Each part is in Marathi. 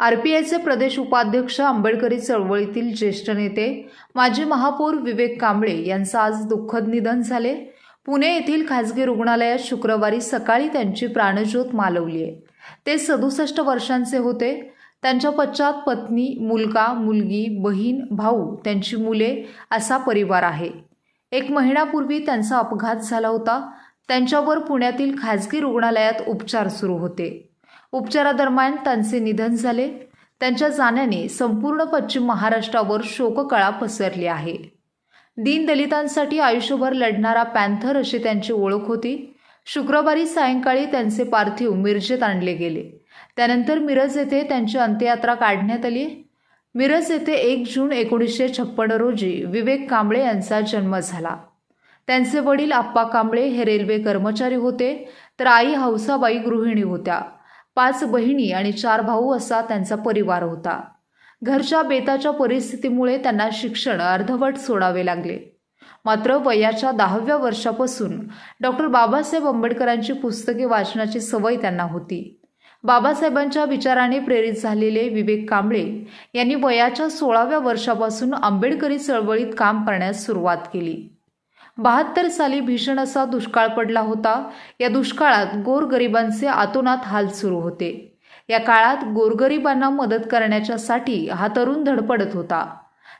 आर पी आयचे प्रदेश उपाध्यक्ष आंबेडकरी चळवळीतील ज्येष्ठ नेते माजी महापौर विवेक कांबळे यांचं आज दुःखद निधन झाले. पुणे येथील खासगी रुग्णालयात शुक्रवारी सकाळी त्यांची प्राणज्योत मालवली आहे. ते सदुसष्ट वर्षांचे होते. त्यांच्या पश्चात पत्नी मुलगा मुलगी बहीण भाऊ त्यांची मुले असा परिवार आहे. एक महिन्यापूर्वी त्यांचा अपघात झाला होता. त्यांच्यावर पुण्यातील खासगी रुग्णालयात उपचार सुरू होते. उपचारादरम्यान त्यांचे निधन झाले. त्यांच्या जाण्याने संपूर्ण पश्चिम महाराष्ट्रावर शोककळा पसरली आहे. दीनदलितांसाठी आयुष्यभर लढणारा पॅन्थर अशी त्यांची ओळख होती. शुक्रवारी सायंकाळी त्यांचे पार्थिव मिरजेत आणले गेले. त्यानंतर मिरज येथे त्यांची अंत्ययात्रा काढण्यात आली. मिरज येथे एक जून एकोणीसशे छप्पन रोजी विवेक कांबळे यांचा जन्म झाला. त्यांचे वडील आप्पा कांबळे हे रेल्वे कर्मचारी होते तर आई हौसाबाई गृहिणी होत्या. पाच बहिणी आणि चार भाऊ असा त्यांचा परिवार होता. घरच्या बेताच्या परिस्थितीमुळे त्यांना शिक्षण अर्धवट सोडावे लागले. मात्र वयाच्या दहाव्या वर्षापासून डॉक्टर बाबासाहेब आंबेडकरांची पुस्तके वाचनाची सवय त्यांना होती. बाबासाहेबांच्या विचाराने प्रेरित झालेले विवेक कांबळे यांनी वयाच्या सोळाव्या वर्षापासून आंबेडकरी चळवळीत काम करण्यास सुरुवात केली. बहात्तर साली भीषण असा दुष्काळ पडला होता. या दुष्काळात गोरगरिबांचे आतोनात हाल सुरू होते. या काळात गोरगरिबांना मदत करण्याच्यासाठी हा तरुण धडपडत होता.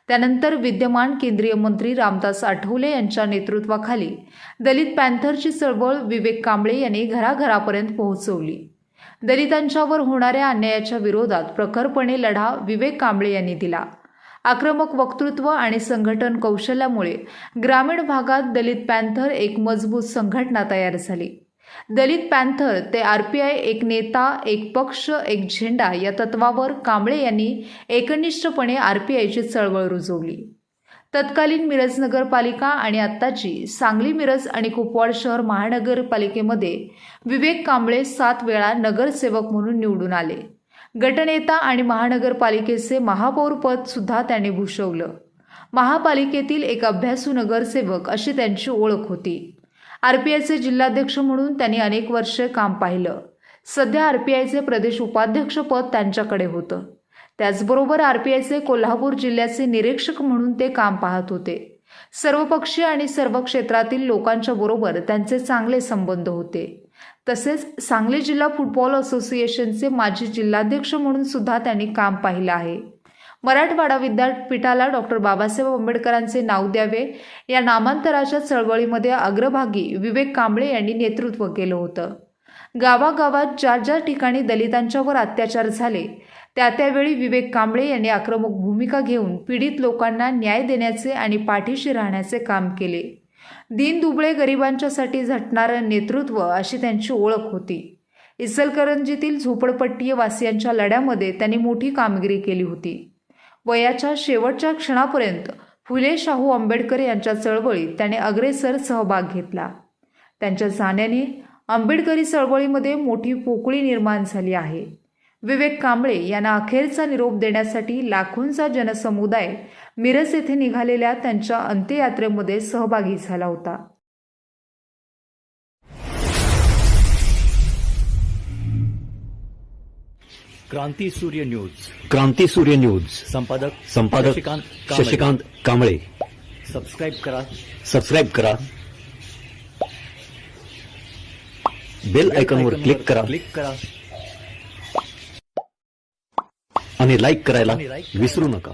त्यानंतर विद्यमान केंद्रीय मंत्री रामदास आठवले यांच्या नेतृत्वाखाली दलित पॅन्थरची चळवळ विवेक कांबळे यांनी घराघरापर्यंत पोहोचवली. दलितांच्यावर होणाऱ्या अन्यायाच्या विरोधात प्रखरपणे लढा विवेक कांबळे यांनी दिला. आक्रमक वक्तृत्व आणि संघटन कौशल्यामुळे ग्रामीण भागात दलित पॅन्थर एक मजबूत संघटना तयार झाली. दलित पॅन्थर ते आर पी आय एक नेता एक पक्ष एक झेंडा या तत्वावर कांबळे यांनी एकनिष्ठपणे आर पी आयची चळवळ रुजवली. तत्कालीन मिरज नगरपालिका आणि आत्ताची सांगली मिरज आणि कुपवाड शहर महानगरपालिकेमध्ये विवेक कांबळे सात वेळा नगरसेवक म्हणून निवडून आले. गटनेता आणि महानगरपालिकेचे महापौरपद सुद्धा त्यांनी भूषवलं. महापालिकेतील एक अभ्यासू नगरसेवक अशी त्यांची ओळख होती. आरपीआयचे जिल्हाध्यक्ष म्हणून त्यांनी अनेक वर्षे काम पाहिलं. सध्या आरपीआयचे प्रदेश उपाध्यक्षपद त्यांच्याकडे होतं. त्याचबरोबर आरपीआयचे कोल्हापूर जिल्ह्याचे निरीक्षक म्हणून ते काम पाहत होते. सर्वपक्षीय आणि सर्व क्षेत्रातील लोकांच्या बरोबर त्यांचे चांगले संबंध होते. तसेच सांगली जिल्हा फुटबॉल असोसिएशनचे माजी जिल्हाध्यक्ष म्हणून सुद्धा त्यांनी काम पाहिलं आहे. मराठवाडा विद्यापीठाला डॉक्टर बाबासाहेब आंबेडकरांचे नाव द्यावे. या नामांतराच्या चळवळीमध्ये अग्रभागी विवेक कांबळे यांनी नेतृत्व केलं होतं. गावागावात ज्या ज्या ठिकाणी दलितांच्यावर अत्याचार झाले त्या त्यावेळी विवेक कांबळे यांनी आक्रमक भूमिका घेऊन पीडित लोकांना न्याय देण्याचे आणि पाठीशी राहण्याचे काम केले. दीन दुबळे गरिबांच्यासाठी झटणारं नेतृत्व अशी त्यांची ओळख होती. इचलकरंजीतील झोपडपट्टीय वासियांच्या लढ्यामध्ये त्यांनी मोठी कामगिरी केली होती. वयाच्या शेवटच्या क्षणापर्यंत फुले शाहू आंबेडकर यांच्या चळवळीत त्याने अग्रेसर सहभाग घेतला. त्यांच्या जाण्याने आंबेडकरी चळवळीमध्ये मोठी पोकळी निर्माण झाली आहे. विवेक कांबळे यांना अखेरचा निरोप देण्यासाठी लाखोंचा जनसमुदाय मिरज येथे निघालेल्या त्यांच्या अंत्ययात्रेमध्ये सहभागी झाला होता. क्रांती सूर्य न्यूज. क्रांती सूर्य न्यूज. संपादक संपादक शशिकांत कांबळे. शशिकांत कांबळे. सबस्क्राईब करा. सबस्क्राईब करा. बेल आयकॉनवर क्लिक करा. क्लिक करा. आणि लाईक करायला विसरू नका.